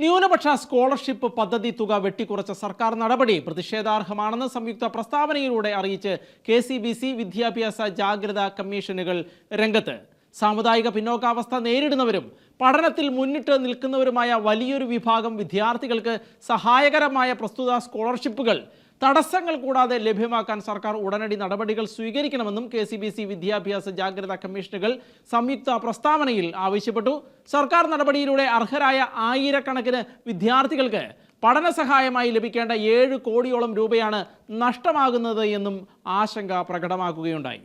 ന്യൂനപക്ഷ സ്കോളർഷിപ്പ് പദ്ധതി തുക വെട്ടിക്കുറച്ച സർക്കാർ നടപടി പ്രതിഷേധാർഹമാണെന്ന് സംയുക്ത പ്രസ്താവനയിലൂടെ അറിയിച്ച് കെ സി ബി സി വിദ്യാഭ്യാസ ജാഗ്രതാ കമ്മീഷനുകൾ രംഗത്ത്. സാമുദായിക പിന്നോക്കാവസ്ഥ നേരിടുന്നവരും പഠനത്തിൽ മുന്നിട്ട് നിൽക്കുന്നവരുമായ വലിയൊരു വിഭാഗം വിദ്യാർത്ഥികൾക്ക് സഹായകരമായ പ്രസ്തുത സ്കോളർഷിപ്പുകൾ തടസ്സങ്ങൾ കൂടാതെ ലഭ്യമാക്കാൻ സർക്കാർ ഉടനടി നടപടികൾ സ്വീകരിക്കണമെന്നും കെ സി ബി സി വിദ്യാഭ്യാസ ജാഗ്രതാ കമ്മീഷനുകൾ സംയുക്ത പ്രസ്താവനയിൽ ആവശ്യപ്പെട്ടു. സർക്കാർ നടപടിയിലൂടെ അർഹരായ ആയിരക്കണക്കിന് വിദ്യാർത്ഥികൾക്ക് പഠന സഹായമായി ലഭിക്കേണ്ട ഏഴ് കോടിയോളം രൂപയാണ് നഷ്ടമാകുന്നത് എന്നും ആശങ്ക പ്രകടമാക്കുകയുണ്ടായി.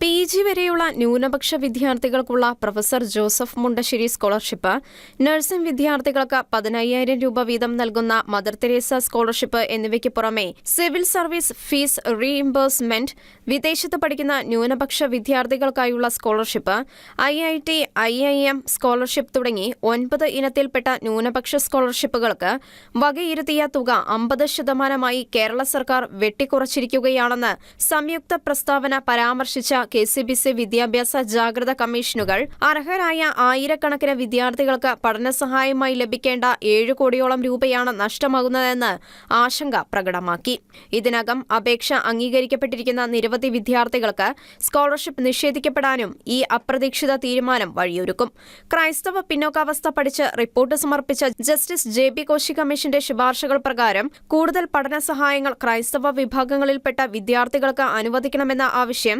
പി ജി വരെയുള്ള ന്യൂനപക്ഷ വിദ്യാർത്ഥികൾക്കുള്ള professor Joseph Mundassery scholarship nursing വിദ്യാർത്ഥികൾക്ക് പതിനയ്യായിരം രൂപ വീതം നൽകുന്ന മദർ തെരേസ സ്കോളർഷിപ്പ് എന്നിവയ്ക്ക് പുറമെ സിവിൽ സർവീസ് ഫീസ് റീഇംബേഴ്സ്മെന്റ് വിദേശത്ത് പഠിക്കുന്ന ന്യൂനപക്ഷ വിദ്യാർത്ഥികൾക്കായുള്ള scholarship I I T I I M scholarship തുടങ്ങി ഒൻപത് ഇനത്തിൽപ്പെട്ട ന്യൂനപക്ഷ സ്കോളർഷിപ്പുകൾക്ക് വകയിരുത്തിയ തുക അമ്പത് ശതമാനമായി കേരള സർക്കാർ വെട്ടിക്കുറച്ചിരിക്കുകയാണെന്ന് സംയുക്ത പ്രസ്താവന പരാമർശിച്ച കെ സി ബി സി വിദ്യാഭ്യാസ ജാഗ്രത കമ്മീഷനുകൾ അർഹരായ ആയിരക്കണക്കിന് വിദ്യാർത്ഥികൾക്ക് പഠനസഹായമായി ലഭിക്കേണ്ട ഏഴ് കോടിയോളം രൂപയാണ് നഷ്ടമാകുന്നതെന്ന് ആശങ്ക പ്രകടമാക്കി. ഇതിനകം അപേക്ഷ അംഗീകരിക്കപ്പെട്ടിരിക്കുന്ന നിരവധി വിദ്യാർത്ഥികൾക്ക് സ്കോളർഷിപ്പ് നിഷേധിക്കപ്പെടാനും ഈ അപ്രതീക്ഷിത തീരുമാനം വഴിയൊരുക്കും. ക്രൈസ്തവ പിന്നോക്കാവസ്ഥ പഠിച്ച് റിപ്പോർട്ട് സമർപ്പിച്ച ജസ്റ്റിസ് ജെ ബി കോശി കമ്മീഷന്റെ ശുപാർശകൾ പ്രകാരം കൂടുതൽ പഠന സഹായങ്ങൾ ക്രൈസ്തവ വിഭാഗങ്ങളിൽപ്പെട്ട വിദ്യാർത്ഥികൾക്ക് അനുവദിക്കണമെന്ന ആവശ്യം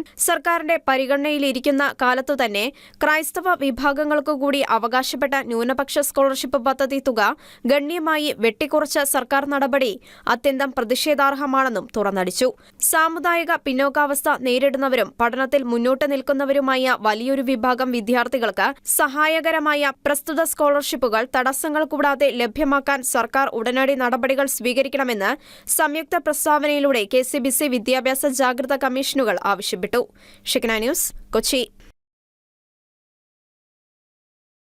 സർക്കാരിന്റെ പരിഗണനയിലിരിക്കുന്ന കാലത്തു തന്നെ ക്രൈസ്തവ വിഭാഗങ്ങൾക്കു കൂടി അവകാശപ്പെട്ട ന്യൂനപക്ഷ സ്കോളർഷിപ്പ് പദ്ധതി തുക ഗണ്യമായി വെട്ടിക്കുറച്ച സർക്കാർ നടപടി അത്യന്തം പ്രതിഷേധാർഹമാണെന്നും തുറന്നടിച്ചു. സാമുദായിക പിന്നോക്കാവസ്ഥ നേരിടുന്നവരും പഠനത്തിൽ മുന്നോട്ട് നിൽക്കുന്നവരുമായ വലിയൊരു വിഭാഗം വിദ്യാർത്ഥികൾക്ക് സഹായകരമായ പ്രസ്തുത സ്കോളർഷിപ്പുകൾ തടസ്സങ്ങൾ കൂടാതെ ലഭ്യമാക്കാൻ സർക്കാർ ഉടനടി നടപടികൾ സ്വീകരിക്കണമെന്ന് സംയുക്ത പ്രസ്താവനയിലൂടെ കെ വിദ്യാഭ്യാസ ജാഗ്രത കമ്മീഷനുകൾ ആവശ്യപ്പെട്ടു. Chicken Eye News, Kochi.